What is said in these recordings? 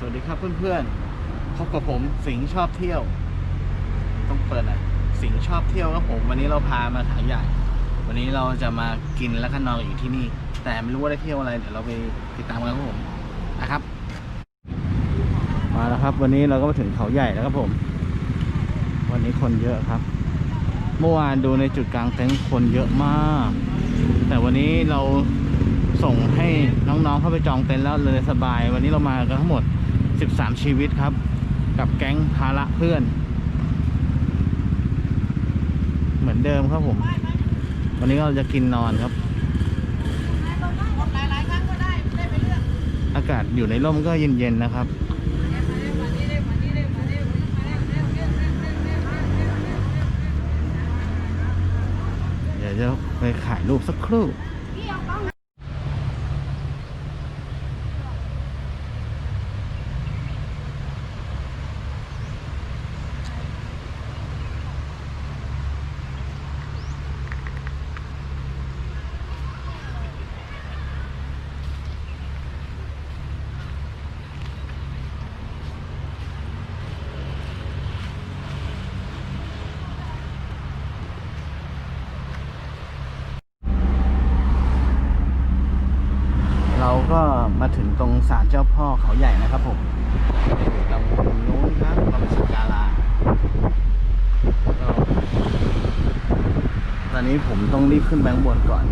สวัสดีครับเพื่อนๆ พบกับผมสิงห์ชอบเที่ยว ต้องเปิดหน่อยสิงห์ชอบเที่ยวครับผม วันนี้เราพามาขายใหญ่ วันนี้เราจะมากินแล้วก็นอนอยู่ที่นี่ แต่ไม่รู้ว่าได้เที่ยวอะไร เดี๋ยวเราไปติดตามกันครับผมนะครับ มาแล้วครับ วันนี้เราก็มาถึงเขาใหญ่แล้วครับผม วันนี้คนเยอะครับ เมื่อวานดูในจุดกลางเต็นท์คนเยอะมาก แต่วันนี้เราส่งให้น้องๆเข้าไปจองเต็นท์แล้วเลยสบาย วันนี้เรามากันทั้งหมด 13 ชีวิตครับ กับแก๊งภาระเพื่อน เหมือนเดิมครับผม วันนี้เราจะกินนอนครับ อากาศอยู่ในร่มก็เย็นๆนะครับเดี๋ยวจะไปถ่ายรูปสักครู่ เราก็มาถึงตรง ศาลเจ้าพ่อเขาใหญ่นะครับผมอยู่ตรงนู้นครับเราไปสักการะก็ตอนนี้ผมต้องรีบขึ้นแบงบนก่อน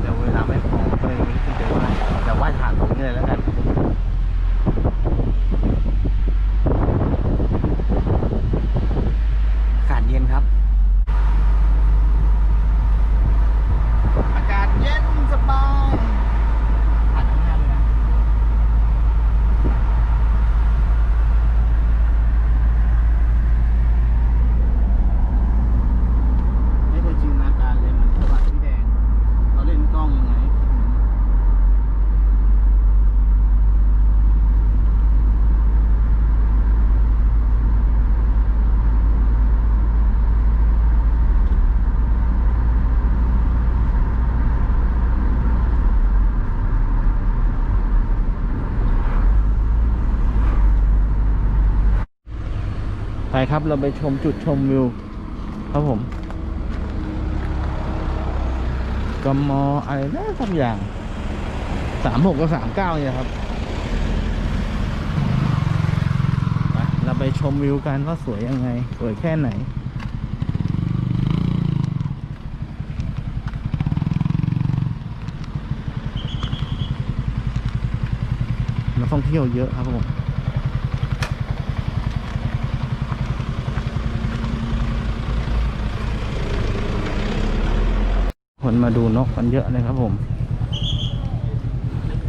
เดี๋ยวเวลาไม่พอก็เลยไม่ได้ขึ้นไปไหว้แต่ไหว้ผ่านตรงนี้เลยแล้วกัน อากาศเย็นครับ อากาศเย็นสบายผ่านข้างหน้าเลยนะ ไม่เคยจินตนาการเลยเหมือนกระบะพี่แดงเราเล่นกล้องยังไงให้คิดเหมือน ไปครับเราไปชมจุดชมวิวครับผมกมอะไรนะสักอย่างสามหกกับสามเก้าเนี่ยครับเราไปชมวิวกันว่าสวยยังไง สวยแค่ไหนนักท่องเที่ยวเยอะครับผม คนมาดูนกกันเยอะเลยครับผม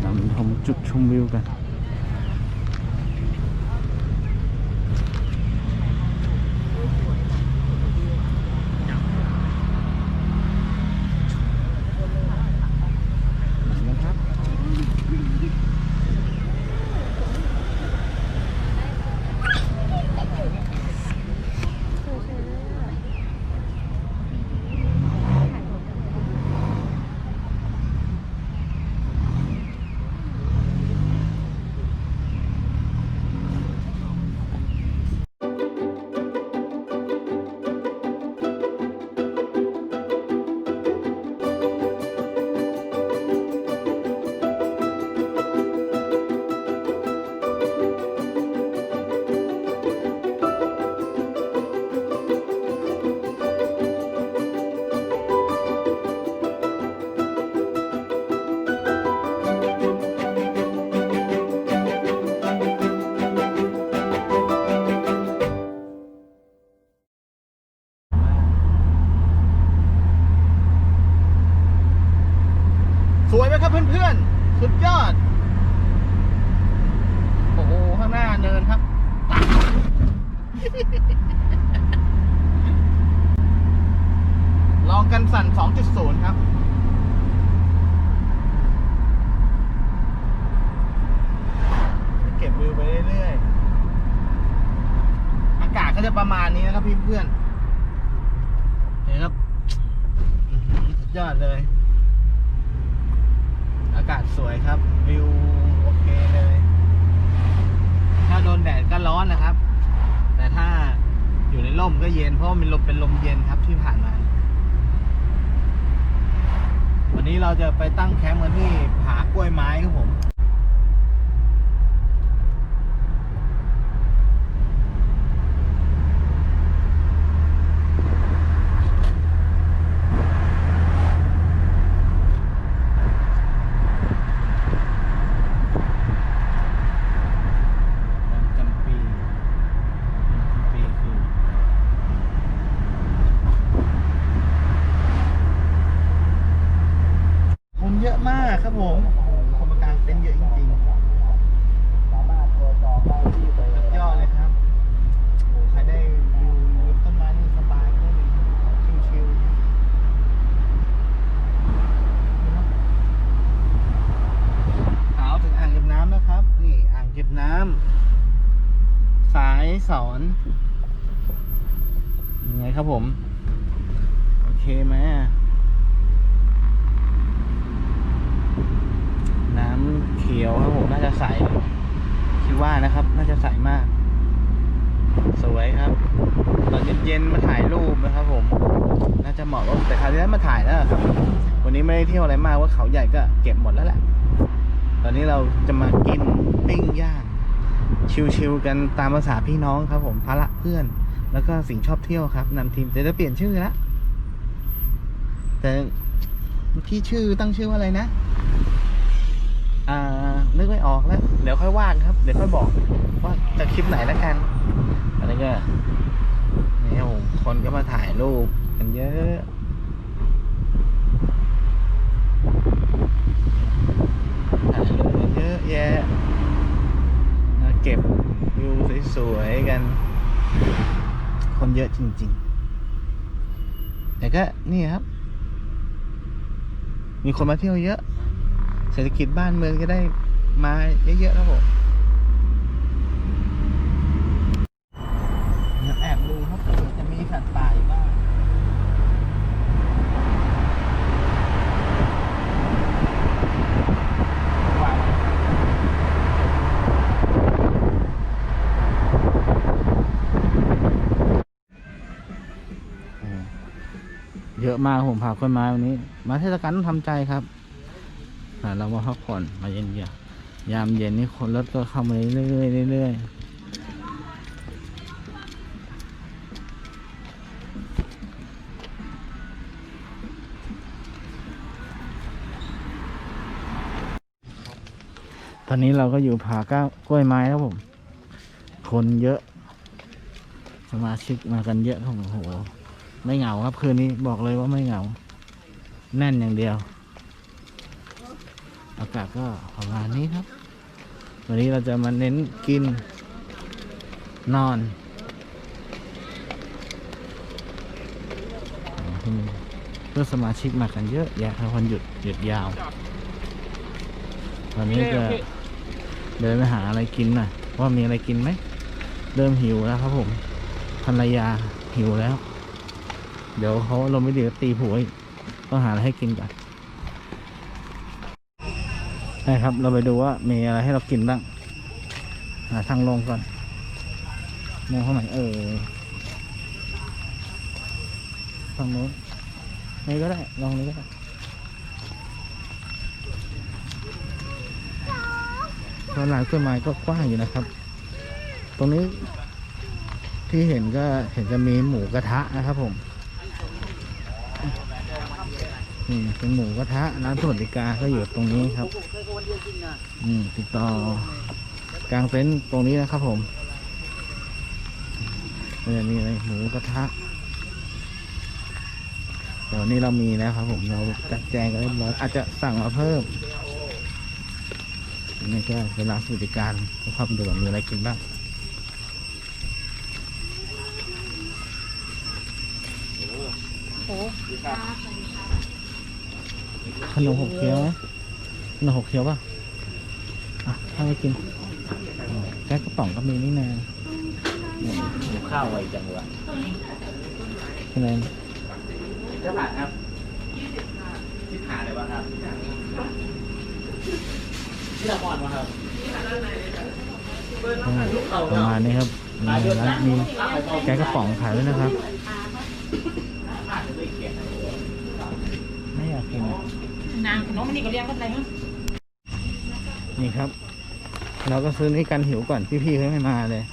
นำชมจุดชมวิวกัน ร่มก็เย็นเพราะมันลมเป็นลมเย็นครับที่ผ่านมา วันนี้เราจะไปตั้งแคมป์กันที่ผากล้วยไม้ครับผม บางจำปีบางจำปีคือ คนเยอะมากครับผมโอ้โหคนมากางเต็นท์เยอะจริงๆสามารถตัวจองได้ที่ไปยอดเลยครับโอ้โหใครได้วิวต้นไม้นี่สบายเลยชิวๆนะครับขาวถึงอ่างเก็บน้ำแล้วครับ นี่อ่างเก็บน้ำ สายสอนยังไงครับผม โอเคไหมน้ำเขียวครับผมน่าจะใสคิดว่านะครับ น่าจะใสมาก สวยครับ ตอนเย็นๆมาถ่ายรูปนะครับ ผม น่าจะเหมาะว่าแต่คราวที่แล้วมาถ่ายแล้วครับ วันนี้ไม่ได้เที่ยวอะไรมากว่าเขาใหญ่ก็เก็บหมดแล้วแหละ ตอนนี้เราจะมากินปิ้งย่าง ชิวๆกันตามภาษาพี่น้องครับ ผมพละเพื่อน แล้วก็สิ่งชอบเที่ยวครับนำทีมจะจะเปลี่ยนชื่อละแต่พี่ชื่อตั้งชื่อว่าอะไรนะอ่านึกไม่ออกแล้ว เดี๋ยวค่อยว่างครับ เดี๋ยวค่อยบอกว่าจะคลิปไหนแล้วกันอันนี้ก็นี่ครับผมคนก็มาถ่ายรูปกันเยอะถ่ายรูปกันเยอะแยะ เก็บวิวสวยๆกัน คนเยอะจริงๆ แต่ก็นี่ครับ มีคนมาเที่ยวเยอะ เศรษฐกิจบ้านเมืองจะได้มาเยอะๆครับผมเดี๋ยวแอบดูครับเผื่อจะมีสัตว์ป่าอยู่บ้างวาง เยอะมากผมพาคนมาวันนี้ มาเทศกาลต้องทำใจครับเรามาพักผ่อนมาเย็นเยยามเย็นนี่คนรถก็เข้ามาเรื่อยๆเรื่อยๆตอนนี้เราก็อยู่ผาก้ากล้วยไม้แล้วผม คนเยอะ สมาชิกมากันเยอะครับโอ้โห ไม่เหงาครับคืนนี้บอกเลยว่าไม่เหงา แน่นอย่างเดียว อากาศก็ประมาณนี้ครับ วันนี้เราจะมาเน้นกินนอนอืมเพื่อสมาชิกมากันเยอะแยะครับวันหยุดหยุดยาว ตอนนี้จะเดินไปหาอะไรกินหน่อยว่ามีอะไรกินไหม เริ่มหิวแล้วครับผมภรรยาหิวแล้ว เดี๋ยวเขาลงไม่ดีก็ตีผัวอีกต้องหาอะไรให้กินก่อนนะครับ เราไปดูว่ามีอะไรให้เรากินบ้าง หาทางลงก่อนมองเข้าไหนเออทางโน้นนี่ก็ได้ ลองนี้ก็ได้ตอนหลังต้นไม้ก็กว้างอยู่นะครับ ตรงนี้ที่เห็นก็เห็นจะมีหมูกระทะนะครับผม นี่เป็นหมูกระทะร้านสวัสดิการก็อยู่ตรงนี้ครับอืมติดต่อกลางเต็นท์ตรงนี้นะครับผมเนี่ยมีอะไรหมูกระทะเดี๋ยวนี้เรามีแล้วครับผมเราจัดแจงกันเรียบร้อยอาจจะสั่งมาเพิ่มนี่ก็เป็นร้านสวัสดิการเพื่อความสะดวกมีอะไรกินบ้างโอ้ ขนมหกเคี้ยวไหมขนมหกเคี้ยวป่ะอะถ้าไม่กินอืมแก๊สกระป๋องก็มีนี่นาหิวข้าวไวจังวะคะแนนจะผ่านครับที่ผ่านเลยวะครับที่ละครมาครับประมาณนี้ครับมีร้านมีแกงกระป๋องขายด้วยนะครับ ไม่อยากกินอะ เอามันนี่ก็เรียกว่าอะไรฮะนี่ครับ เราก็ซื้อนี่กันหิวก่อนพี่ๆเขาไม่มาเลย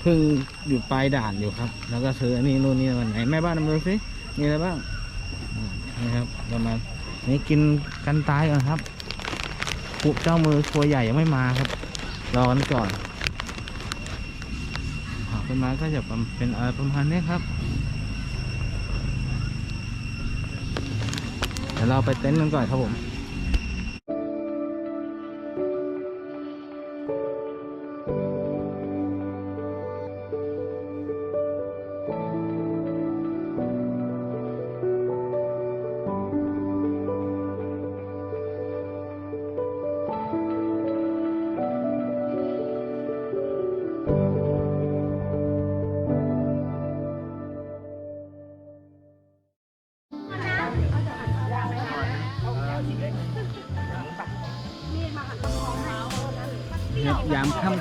เพิ่งอยู่ปลายด่านอยู่ครับ แล้วก็ซื้ออันนี้นู่นนี่วันไหนแม่บ้านนำดูสิมีอะไรบ้างนี่ครับประมาณนี้กินกันตายก่อนครับคุเจ้ามือครัวใหญ่ยังไม่มาครับรอกันก่อนหาเป็นมาก็จะเป็นอะไรประมาณนี้ครับเดี๋ยวเราไปเต็นท์กันก่อนครับผม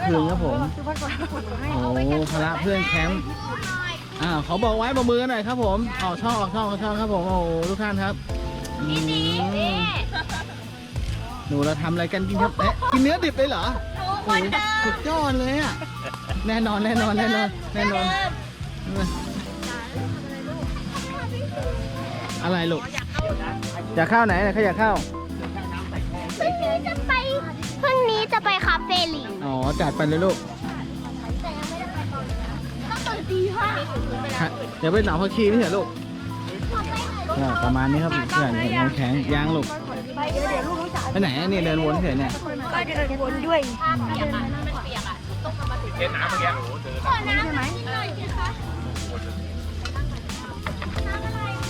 คืนครับผม โอ้โหพละเพื่อนแคมป์อ่าเขาบอกไว้ประมือหน่อยครับผมออกช่องออกช่องออกช่องครับผม โอ้ทุกท่านครับอืมหนูเราทำอะไรกันกินครับเอ๊ะกินเนื้อดิบเลยเหรอโอ้โหสุดยอดเลยอะ แน่นอนแน่นอนแน่นอนแน่นอน อะไรลูกอยากเข้าไหนใครอยากเข้า จัดไปเลยลูกแต่ยังไม่ได้ไปตอนต้องตื่นตีห้าเดี๋ยวไปหนองพักชีไม่ใช่ลูกอ่าประมาณนี้ครับเพื่อนน้ำแข็งยางลูกไปเดี๋ยวเดี๋ยวลูกต้องจ่ายไปไหนอะนี่เดินวนเฉยเนี่ยก็จะเดินวนด้วยเล่นน้ำเมื่อกี้ขอน้ำใช่ไหมหน่อยสิคะ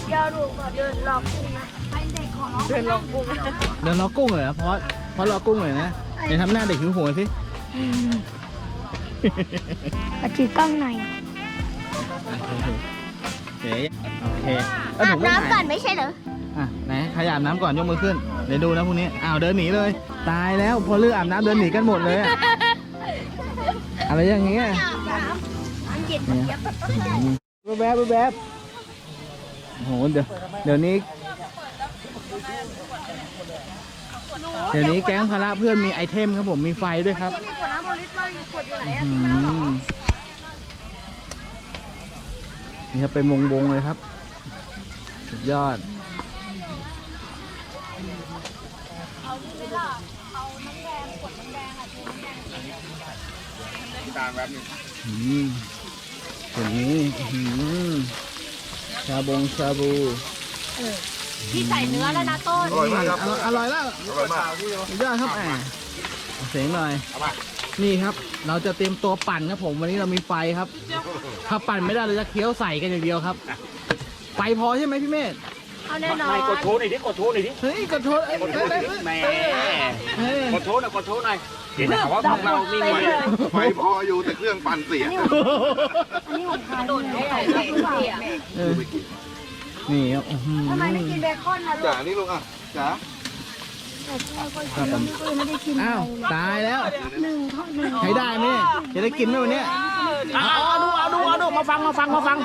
เดี๋ยวดูก่อนเดินรอกุ้งนะไปเด็กขอร้องเดินรอกุ้งเดินรอกุ้งเลยนะเพราะเพราะรอกุ้งเลยนะเดี๋ยวทำหน้าเด็กหิวโหยสิ มาถือกล้องหน่อยโอเคโอเคแล้วอาหบไปไหน้ำก่อนไม่ใช่เหรอ อะไหนใครอาบน้ำก่อนยกมือขึ้นเดี๋ยวดูนะพวกนี้อ้าวเดินหนีเลย ตายแล้วพอเลือกอาบน้ำเดินหนีกันหมดเลยอะอะไรอย่างเงี้ยอันเย็นเนี่ยแวบๆแวบๆโอ้โหเดี๋ยวเดี๋ยวนี้ เดี๋ยวนี้แก๊งพละเพื่อนมีไอเทมครับผมมีไฟด้วยครับขวดน้ำบริสมาขวดอยู่ไหนอืมนี่ครับเป็นวงวงเลยครับ สุดยอดอืมส่วนนี้อืมชาบงชาบู พี่ใส่เนื้อแล้วนะต้น อร่อยมากครับ อร่อยแล้วอร่อยมากสุดยอดครับแหมเสียงหน่อยนี่ครับ เราจะเตรียมตัวปั่นครับผมวันนี้เรามีไฟครับ ถ้าปั่นไม่ได้เราจะเคี้ยวใส่กันอย่างเดียวครับ ไฟพอใช่ไหมพี่เมธเอาแน่นอนกดโชว์หน่อยดิกดโชว์หน่อยดิเฮ้ยกดโทษเอ้ยกดโชว์หน่อยดิแหมเฮ้ยกดโชว์หน่อยกดโชว์หน่อยเห็นแต่ว่าพวกเรามีไฟไฟพออยู่แต่เครื่องปั่นเสียอันนี้ของใครเนี่ยเออ นี่ครับอื้อหือทำไมไม่กินเบคอนนะลูจ๋ากนี่ลูกอะจ๋าครับผมไม่ได้กินอ้าวตายแล้วหนึ่งทอดหนึ่งใช้ได้ไหมเนี่ยจะได้กินไหมวันเนี้ยเอาดูเอาดูเอาดูมาฟังมาฟังมาฟัง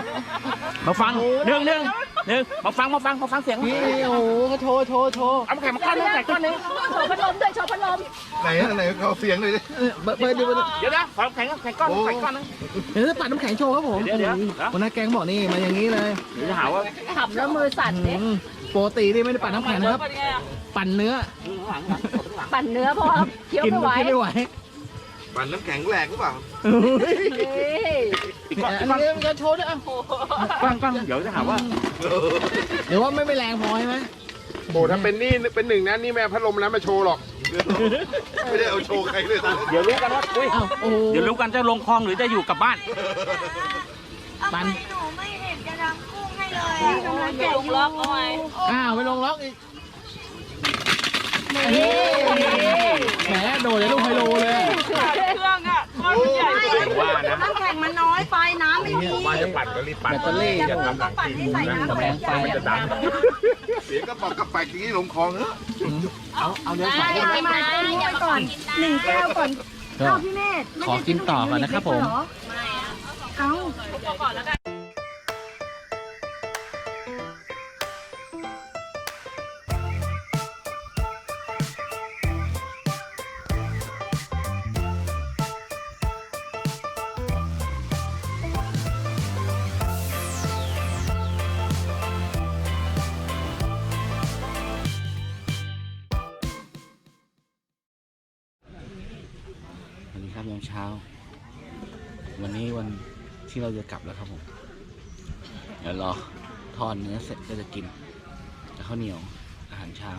มาฟังหนึ่งหนึ่ง หนึ่งมาฟังมาฟังมาฟังเสียงนี่โอ้โหเขาโชว์โชว์โชว์เอามาแข่งมาก้อนหนึงแข่งก้อนหนึงโชว์พัดลมด้วยโชว์พัดลมไหนอะไหนเขาเสียงเลยดิเออเปิดเปิดดูเปิดดูเดี๋ยวนะขอแข่งแข่งก้อนแข่งก้อนหนึงเดี๋ยวจะปัดน้ำแข็งโชว์ครับผมเดี๋ยวเดี๋ยวคนหน้าแกงบอกนี่มาอย่างนี้เลยเดี๋ยวจะหาว่าขำแล้วมือสั่นอืเนี่ยมปกตินี่ไม่ได้ปัดน้ำแข็งนะครับ ปั่นเนื้อข้างหลังข้างหลังข้างหลังปั่นเนื้อเพราะว่าเคี้ยวกินไม่ไหวกินไม่ไหว ปั่นน้ำแข็งแหลกหรือเปล่าเฮ้ยเฮ้ยอีกก้อนอัอีนกก้อนนี้มันจะโชว์ด้วยอะก้อนก้อนเดี๋ยวจะหาว่าเดี๋ยวว่าไม่ไม่แรงพอใช่ไหมโอ้ถ้าเป็นนี่เป็นหนึ่งนะนี่แม่พัดลมแล้วมาโชว์หรอก ไม่ได้เอาโชว์ใครเลยตาเดี๋ยวรู้กันว่าอุ้ยอ้าวโอ้โหเดี๋ยวรู้กันจะลงคลองหรือจะอยู่กลับบ้านปั่นหนูไม่เห็นจะดำกุ้งให้เลยกำลังแกะอยู่ล็อกเอาไว้อ้าวไปลงล็อกอีก แหมโดดเลยลูกไฮโลเลยว่านะ น้ำแข็งมันน้อยไปน้ำไม่มีมาจะปั่นก็รีบปั่นแบตเตอรี่จะทำหลังทีใส่น้ำกำแพงไฟมันจะดังเสียงกระป๋องกระแปกอย่างนี้ลงคลองเนอะเอาเอาเดี๋ยวสองคนมามากุ้งไปก่อนหนึ่งแก้วก่อนก็ เอ้าพี่เมธไม่ขอได้กินต่อก่อนนะครับผมเล็กๆเหอเอ้า ที่เราจะกลับแล้วครับผม เดี๋ยวรอทอดเนื้อเสร็จก็จะกินกับข้าวเหนียวอาหารเช้า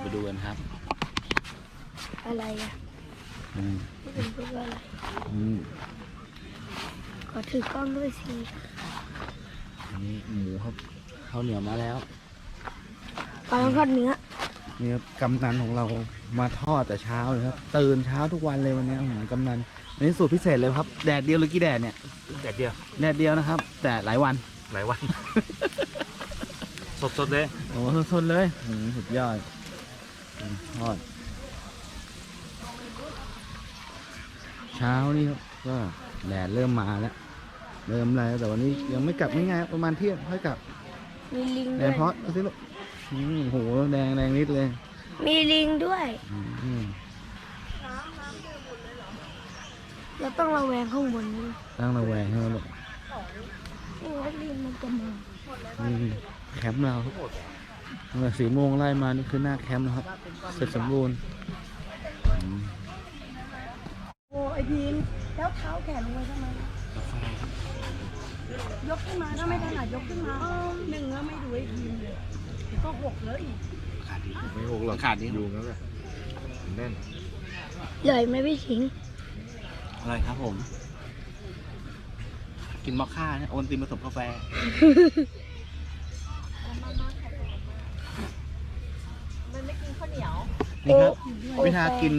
ไปดูกันครับ อะไรอะอืมไม่เป็นพูดว่าอะไรอืมขอถือกล้องด้วยสิอันนี้หมูครับข้าวเหนียวมาแล้วปลาต้องทอดเนื้อ นี่ครับกำนันของเรา มาทอดแต่เช้าเลยครับ ตื่นเช้าทุกวันเลยวันนี้อื้อหือกำนันอันนี้สูตรพิเศษเลยครับ แดดเดียวหรือกี่แดดเนี่ย แดดเดียวแดดเดียวนะครับ แต่หลายวัน หลายวัน สดๆเลยโอ้สดๆเลยอื้อหือสุดยอดอืมทอด เช้านี่ครับก็แดดเริ่มมาแล้ว เริ่มอะไรแล้วแต่วันนี้ยังไม่กลับง่ายๆประมาณเที่ยงค่อยกลับ มีลิงแดด้วงยเพราะดูสิลูกอืมโห แดงแดงนิดเลย มีลิงด้วยอืมเราต้องระแวงข้างบนนี้ตั้งระแวงใช่ไหมลูกโอ้ยลิงมันจะมานี่แคมป์เราตั้งแต่สี่โมงไล่มานี่คือหน้าแคมป์นะครับ เสร็จสมบูรณ์อืมโอ้ไอพีมแล้วเท้าแขนลงไปทำไมกาแฟครับยกขึ้นมาถ้าไม่ถนัดยกขึ้นมาหนึ่งแล้วไม่ดูไอพีมเลยก็หกเลย ขาดดี ไม่หกหรอกขาดดีอยู่งั้นแหละแน่นเลยไม่พี่ถิงอะไรครับผม กินมอคค่าเนี่ยโอนตินผสมกาแฟ มันไม่กินข้าวเหนียวนี่ครับ วิธีกิน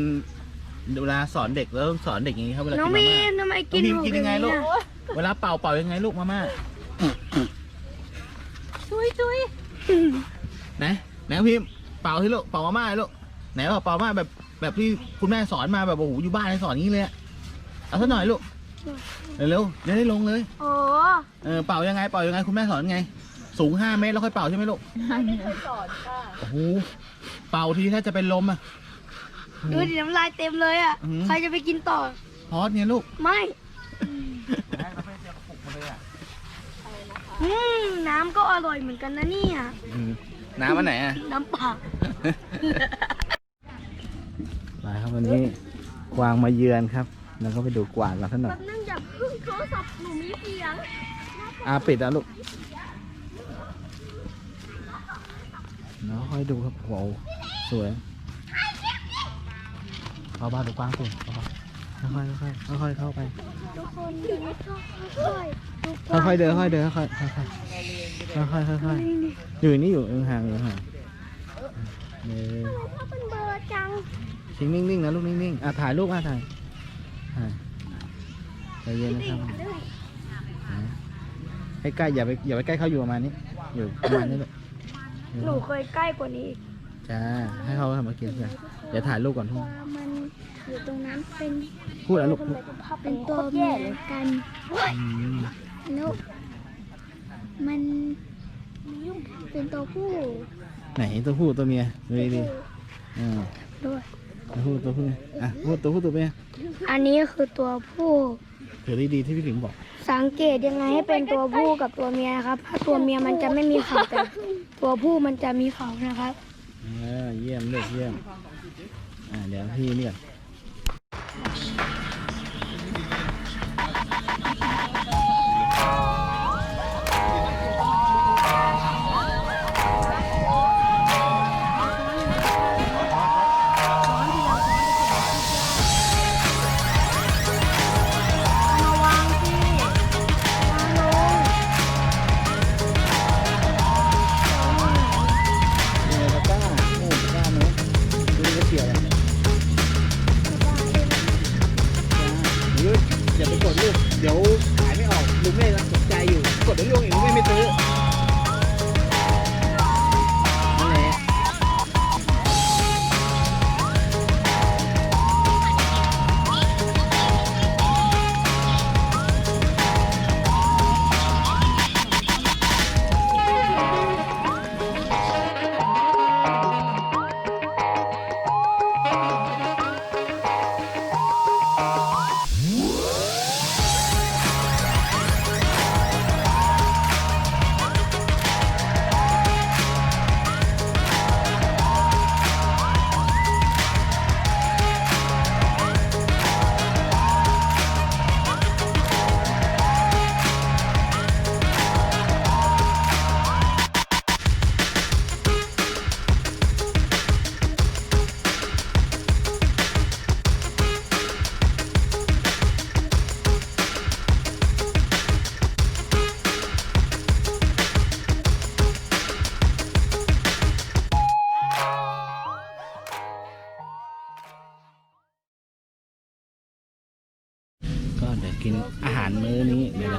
เวลาสอนเด็กแล้วต้องสอนเด็กอย่างนี้ครับเวลาน้องกินมีมาม่าทำไมกินน้องพีมกินยังไงลูกหอะเวลาเป่าเป่ายังไงลูกมาม่าจุยจุยไหนไหนพิมพ์ เป่าที่ลูกเป่ามาม่าให้ลูกไหนเป่าเป่ามาม่าแบบแบบที่คุณแม่สอนมาแบบโอ้โหอยู่บ้านให้สอนอย่างนี้เลยอะเอาสักหน่อยลูกเร็วๆจะได้ลงเลยโอ้เออเป่ายังไงเป่ายังไงคุณแม่สอนไง สูงห้าเมตรแล้วค่อยเป่าใช่ไหมลูกสอนค่ะโอ้โหเป่าทีถ้าจะเป็นลมอะดูดิน้ำลายเต็มเลยอะอืมใครจะไปกินต่อพอสเนี่ยลูกไม่อืมน้ำก็อร่อยเหมือนกันนะเนี่ยอืม น้ำอันไหนอะ น้ำเปล่ามาครับวันนี้กวางมาเยือนครับ แล้วก็ไปดูกวางกันสักหน่อยแป๊บนึงอย่าเพึ่งโทรศัพท์หนูมีเสียง อาปิดแล้วลูกเนาะค่อยดูครับโหสวยเอาบ้าดูกวางสิเอาบ้า ค่อยๆค่อยๆค่อยๆเข้าไป ทุกคนดูค่อยๆทุกคนค่อยๆเดินค่อยๆเดินค่อยๆค่อยๆค่อยๆค่อยๆอยู่นี่อยู่ห่างๆอยู่ห่างเออเขาเป็นเบอร์จังทิ้งนิ่งๆนะลูกนิ่งๆอะถ่ายรูปอะถ่ายถ่ายใจเย็นนะครับให้ใกล้อย่าไปอย่าไปใกล้เขาอยู่ประมาณนี้อยู่ประมาณนี้ลูกหนูเคยใกล้กว่านี้อีกจ้าให้เขาทำมากินกันเดี๋ยวถ่ายรูปก่อนทุกว่ามัน อยู่ตรงนั้นเป็นพูดแล้วลูกพูดเป็นตัวเหมือนกันอืมแล้วมันเป็นตัวผู้ไหนตัวผู้ตัวเมียดูดีๆอ่าด้วยตัวผู้ตัวผู้อะพูดตัวผู้ตัวเมียอันนี้คือตัวผู้ถือดีๆที่พี่ถึงบอก สังเกตยังไงให้เป็นตัวผู้กับตัวเมียนะครับ ถ้าตัวเมียมันจะไม่มีเขาแต่ตัวผู้มันจะมีเขานะครับอ่าเยี่ยมเลยเยี่ยม อ่าเดี๋ยวพี่นี่ก่อนยังไงตะกร้าโอ้ตะกร้าเนอะดูดิก็เกี่ย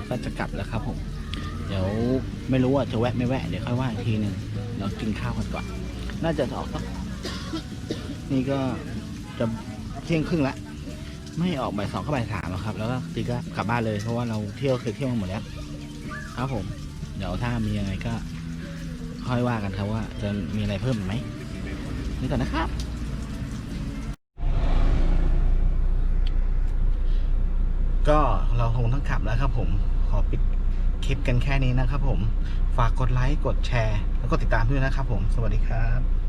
ก็จะกลับแล้วครับผม เดี๋ยวไม่รู้ว่าจะแวะไม่แวะเดี๋ยวค่อยว่าอีกทีหนึ่งเรากินข้าวกันก่อน น่าจะออกสักนี่ก็จะเที่ยงครึ่งละไม่ออกบ่ายสองก็บ่ายสามแล้วครับ แล้วก็ตีก็กลับบ้านเลยเพราะว่าเราเที่ยวเคยเที่ยวมาหมดแล้ว ครับผม เดี๋ยวถ้ามียังไงก็ค่อยว่ากันครับว่าจะมีอะไรเพิ่มไหมนี่ก่อนนะครับ ก็เราคงต้องขับแล้วครับผม ขอปิดคลิปกันแค่นี้นะครับผม ฝากกดไลค์ กดแชร์ แล้วก็ติดตามด้วยนะครับผม สวัสดีครับ